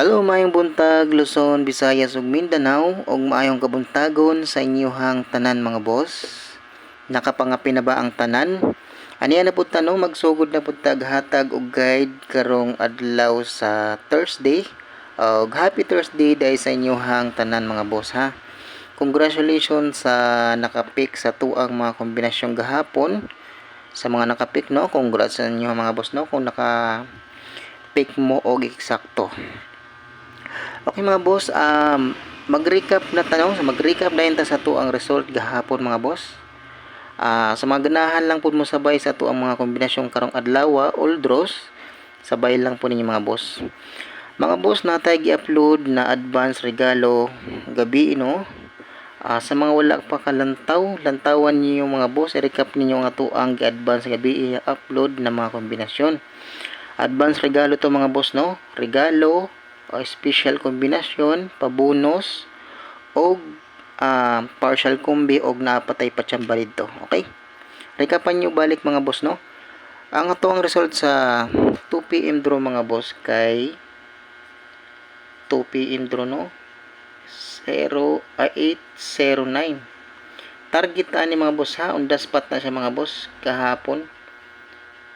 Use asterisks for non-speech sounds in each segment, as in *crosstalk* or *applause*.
Hello maayong buntag Luzon, Visayas ug Mindanao ug maayong kabuntagon sa inyohang tanan mga boss. Nakapangapi na ba ang tanan? Aniya na pud tanong magsugod na pud tag hatag og guide karong adlaw sa Thursday. Og happy Thursday dahil sa inyohang tanan mga boss ha. Congratulations sa nakapik sa tuang mga kombinasyong gahapon. Sa mga nakapik no, congrats sa inyo mga boss no kung naka pick mo og eksakto. Okay mga boss, um, mag-recap na tanong, mag-recap na ta sa to ang result gahapon mga boss. Ah, sa mga ganahan lang po mo sabay sa to ang mga kombinasyong karong adlaw, all draws, sabay lang po ninyo mga boss. Mga boss, natay gi-upload na advance regalo gabi no. Ah, sa mga wala pa kalantaw, lantawan niyo mga boss, i-recap ninyo nga to ang gi-advance gabi i-upload na mga kombinasyon. Advance regalo to mga boss no. Regalo o special kombinasyon, pabonus o ah, partial combi og napatay pa tsamba dito. Okay? Recapan nyo balik mga boss no. Ang ato ang result sa 2 PM draw mga boss kay 2 PM draw no. 0 ay 809. Target ani mga boss ha, on the spot na siya mga boss kahapon.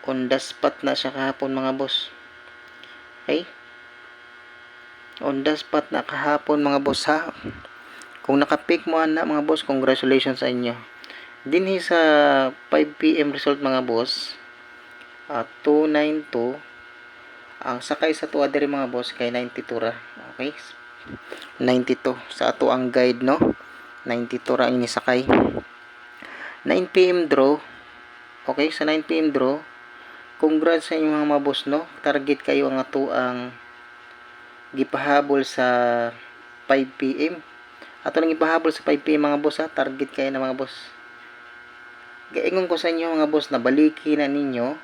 On the spot na siya kahapon mga boss. Okay? On the spot na kahapon mga boss ha. Kung nakapick mo na mga boss, congratulations sa inyo. Dinhi sa 5 PM result mga boss, ah, 292 ang sakay sa tuwa diri mga boss kay 92 ra. Okay? 92 sa ato ang guide no. 92 ra ini sakay. 9 PM draw. Okay, sa 9 PM draw, congrats sa inyo mga boss no. Target kayo ang ato ang gipahabol sa 5 PM. Ato lang gipahabol sa 5 PM mga boss ha. Target kayo na mga boss. Gaingon ko sa inyo mga boss na baliki na ninyo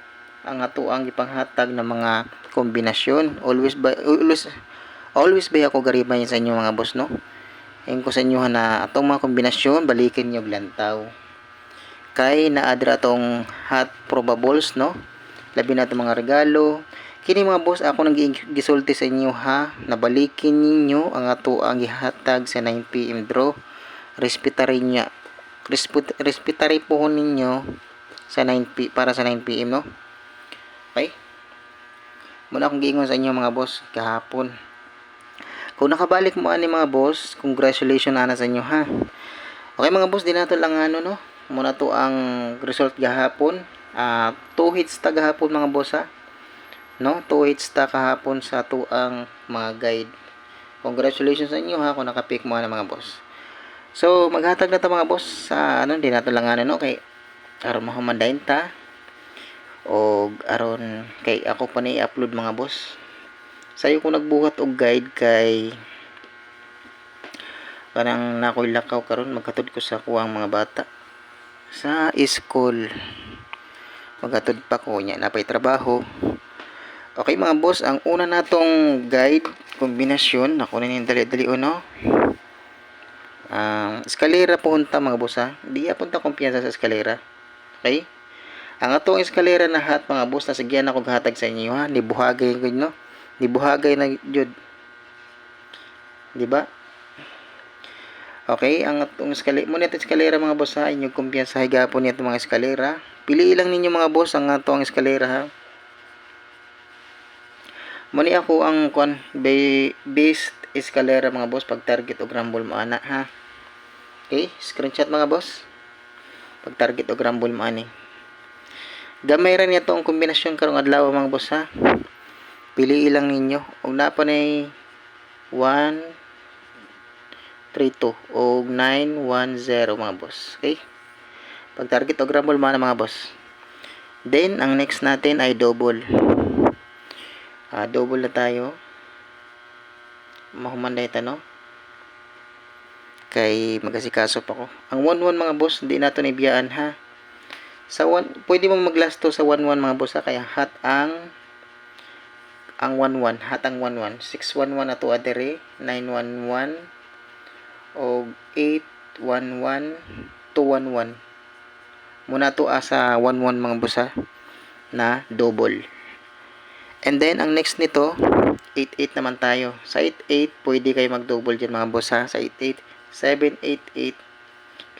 ang ato ang gipanghatag ng mga kombinasyon. Always ba always always ba ako garibay sa inyo mga boss no? Ayun ko sa inyo na atong mga kombinasyon balikin niyo og lantaw. Kay naadra atong hot probables no? Labi na mga regalo. Kini mga boss ako nang gi- gisulti sa inyo ha nabalikin ninyo ang ato ang gihatag sa 9 PM draw. Respetary niya. Respet respetary po ninyo sa 9 p para sa 9 PM no. Okay? Muna akong giingon sa inyo mga boss kahapon. Kung nakabalik mo ani mga boss, congratulations ana sa inyo ha. Okay mga boss, di nato lang ano no. Muna to ang result gahapon. Ah, two hits ta gahapon mga boss ha. No, two hits ta kahapon sa to ang mga guide. Congratulations sa inyo ha kung nakapick mo ana mga boss. So, maghatag na ta mga boss sa ano, di nato lang ano no? Kay aron mahumandayin ta. O aron kay ako pa ni upload mga boss. Sayo ko nagbuhat og guide kay parang nakoy lakaw karon magkatod ko sa kuwang mga bata. Sa school magkatod pa ko nya napay trabaho okay mga boss ang una natong guide kombinasyon na yung dali-dali uno ang eskalera punta mga boss ha? Di punta kumpiyansa sa eskalera. Okay? Ang atong eskalera na hat mga boss nasigyan ako gahatag sa inyo ha? Nibuhagay gud no? Nibuhagay na jud. Di ba? Okay ang atong eskalera mo nito eskalera mga boss ha? Inyong kumpiyansa higapon nito mga eskalera. Pili lang ninyo mga boss ang atong eskalera ha Muni ako ang ba- based eskalera mga boss pag target og rumble mo ana ha okay screenshot mga boss pag target og rumble mo ani Gamay ra niya tong kombinasyon karong adlaw mga boss ha. Pili lang ninyo. Og na pa nay 1 32 og 910 mga boss. Okay? Pag target og rumble man mga boss. Then ang next natin ay double. Ah, double na tayo. Mahumanday ta no. Kay magasikaso pa ko. Ang 11 mga boss, hindi nato nibiyaan ha? Sa one, pwede mo maglasto sa 11 mga boss ha, kaya hot ang ang 11 hot ang 11 611 na to adere 911 o 811 211 muna to asa 11 mga boss ha? Na double And then, ang next nito, 8-8 naman tayo. Sa 8-8, pwede kayo mag-double dyan mga boss ha. Sa 8-8, 7-8-8.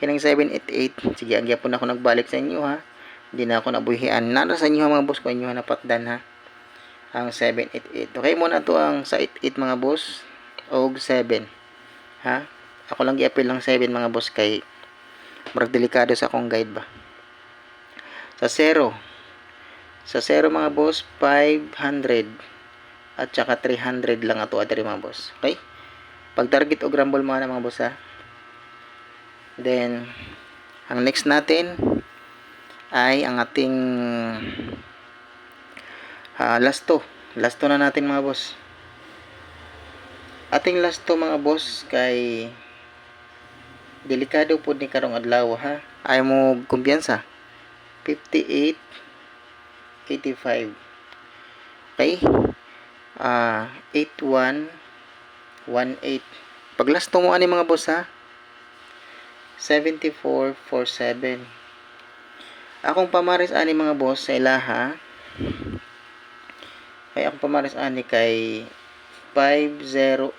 Kinang 7-8-8. Sige, ang po na ako nagbalik sa inyo ha. Hindi na ako nabuhian. Nara sa inyo ha, mga boss ko inyo napakdan ha. Ang 7-8-8. Okay, muna to ang sa 8-8 mga boss. Og 7. Ha? Ako lang i-appeal ng 7 mga boss kay marag delikado sa akong guide ba. Sa 0, sa 0 mga boss, 500 at saka 300 lang ato adiri mga boss. Okay? Pag target o grumble mo na mga boss ha. Then, ang next natin ay ang ating ah, last to. Last to na natin mga boss. Ating last to mga boss kay delikado po ni karong adlaw ha. Ay mo kumpiyansa. 58 85 okay? Ah 81 18 pag last mo ani mga boss ha? 74 47 akong pamaris ani mga boss sa ilaha kay akong pamaris ani kay 508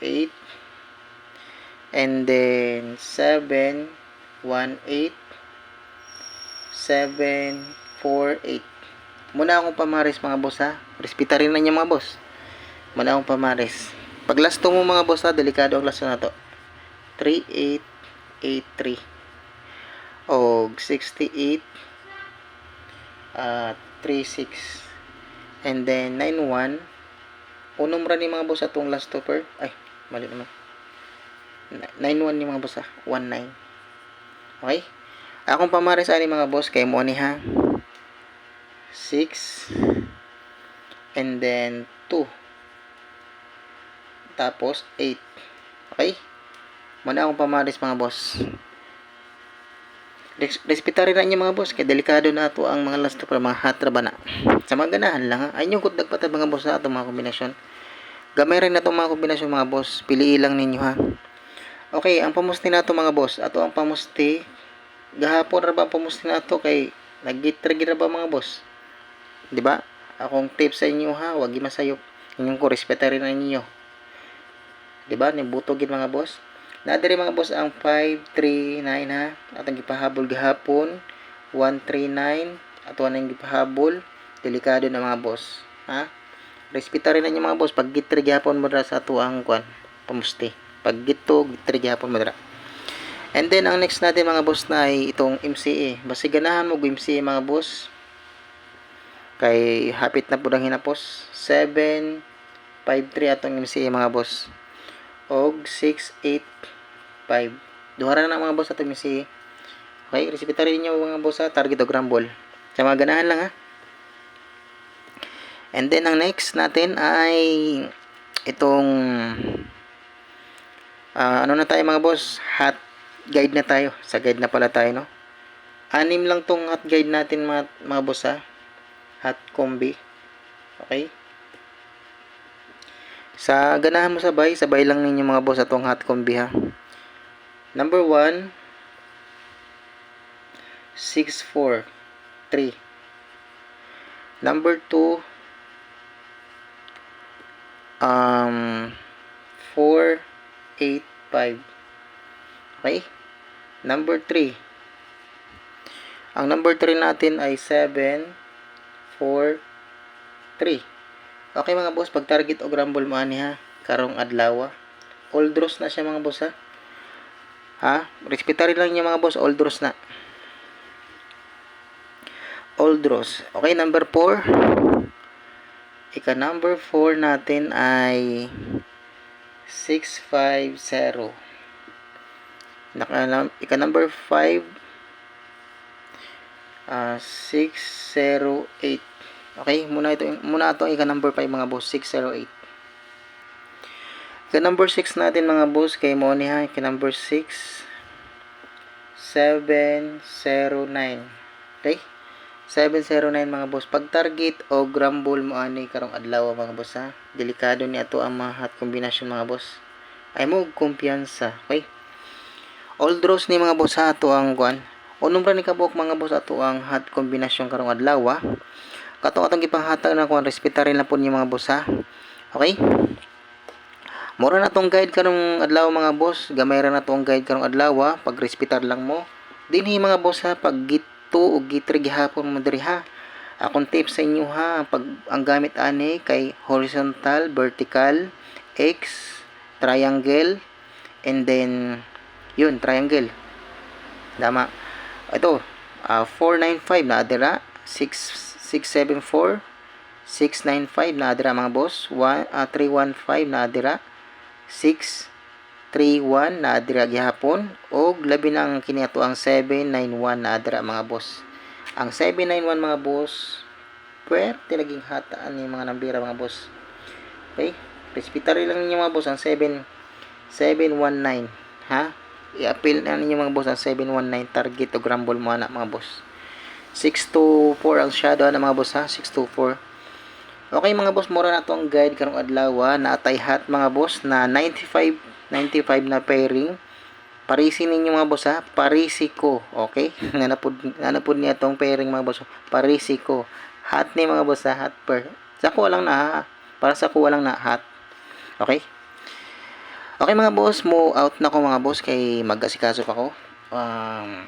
and then 718 748 Muna akong pamaris mga boss ha. Respeta rin na niya mga boss. Muna akong pamaris. Pag lasto mo mga boss ha, delikado ang lasto na to. 3883 o 68 uh, 36 and then 91 unong ra ni mga boss atong last stopper ay mali naman. 91 ni mga boss ha? 19 okay? Akong pamaris ani mga boss kay mo ni ha 6 and then 2 tapos 8 okay? Muna akong pamaris mga boss. Res- respeta rin na niya mga boss kay delikado na ato ang mga last para mga hatra ba na. Sa mga ganahan lang ay yung kutdag patad mga boss sa atong mga kombinasyon. Gamay rin na itong mga kombinasyon mga boss. Piliin lang ninyo ha? Okay ang pamusti na to mga boss. Ato ang pamusti. Gahapon ra ba pamusti na to kay naggitrigger ra ba mga boss Di ba? Akong tip sa inyo ha, wag masayop. Inyong ko respeta rin ang inyo. Di ba? Nibutogin mga boss. Nadiri mga boss ang 539 ha. Atong gipahabol gahapon 139 ato nang gipahabol. Delikado na mga boss. Ha? Respeta rin ang inyo mga boss pag gitri gihapon mo sa ato ang kwan pamusti. Pag gito gitri gihapon mo. And then ang next natin mga boss na ay itong MCA. Basi ganahan mo go MCA mga boss kay hapit na po ang hinapos. 7 5-3 atong MCA mga boss. Og 6-8-5 duhara na mga boss atong MCA okay resipita rin nyo mga boss ha? Target o grumble sa mga ganahan lang ha? And then ang next natin ay itong ah, ano na tayo mga boss? Hot guide na tayo. Sa guide na pala tayo no? Anim lang tong hot guide natin mga, mga boss ha hot combi. Okay? Sa ganahan mo sabay, sabay lang ninyo mga boss atong hot combi ha. Number 1 6 4 3 Number 2 um 4 8 5 Okay? Number 3 Ang number 3 natin ay 7 4, 3. Okay mga boss, pag target o grumble mo ani ha, karong adlaw. All draws na siya mga boss ha. Ha? Respeta rin lang niya mga boss, all draws na. All draws. Okay, number 4. Ika number 4 natin ay 650. Naka, ika number 5 uh, 608 Okay, muna ito muna ito ika number 5 mga boss, 608. Ika number 6 natin mga boss kay Moni ha, ika number 6 709. Okay? 709 mga boss. Pag target o grumble mo ani karong adlaw mga boss ha. Delikado ni ato ang mga hot combination mga boss. Ay mo kumpiyansa. Okay? All draws ni mga boss ha ato ang kwan. Unong ra ni kabuk mga boss ato ang hot combination karong adlaw ha katong atong gipanghatag na kuan respetarin lang po niyo mga boss ha okay Mura na tong guide karong adlaw mga boss. Gamay ra na tong guide karong adlaw ha. Pag respetar lang mo. Dinhi mga boss ha. Pag gito o gitri gihapon mo diri ha. Akong tip sa inyo ha. Pag ang gamit ani kay horizontal, vertical, X, triangle, and then yun, triangle. Tama. Ito, ah, 495 na adira. 6674 695 na adira mga boss. 1, ah, 315 na adira. 631 na adira gihapon og labi na ang kiniato ang 791 na adira mga boss. Ang 791 mga boss, pwerte naging hataan ni mga nambira mga boss. Okay? Respetary lang ninyo mga boss ang 7 719 ha? I-appeal na ninyo mga boss ang 719 target o grumble mo na mga boss. 624 ang shadow na mga boss ha, 624. Okay mga boss, mura na to ang guide karong adlaw ha. naatay hat mga boss na 95 95 na pairing. Parisi ninyo mga boss ha, parisi ko, okay? *laughs* nanapod nanapod niya tong pairing mga boss. Parisi ko. Hat ni mga boss ha, hat per. Sa ko lang na ha. Para sa ko lang na hat. Okay? Okay mga boss, mo out na ko mga boss kay mag-asikaso pa ko. Um,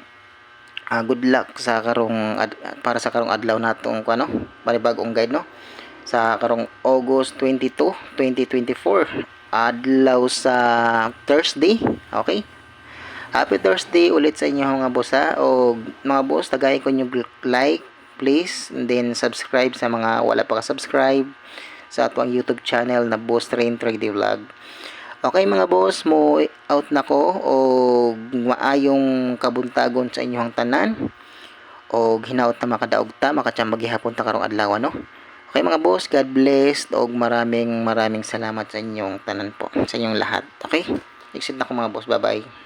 ah, good luck sa karong ad- para sa karong adlaw natong ano, panibagong guide no? Sa karong August 22, 2024 adlaw sa Thursday okay? Happy Thursday ulit sa inyo mga boss ha? O mga boss tagay ko nyo like please and then subscribe sa mga wala pa ka-subscribe sa atong YouTube channel na Boss Train Trade Vlog Okay mga boss, mo out na ko o maayong kabuntagon sa inyong tanan o hinaot na makadaog ta, makachambag gihapon ta karong adlaw no. Okay mga boss, God bless o maraming maraming salamat sa inyong tanan po, sa inyong lahat. Okay? Exit na ko mga boss, bye-bye.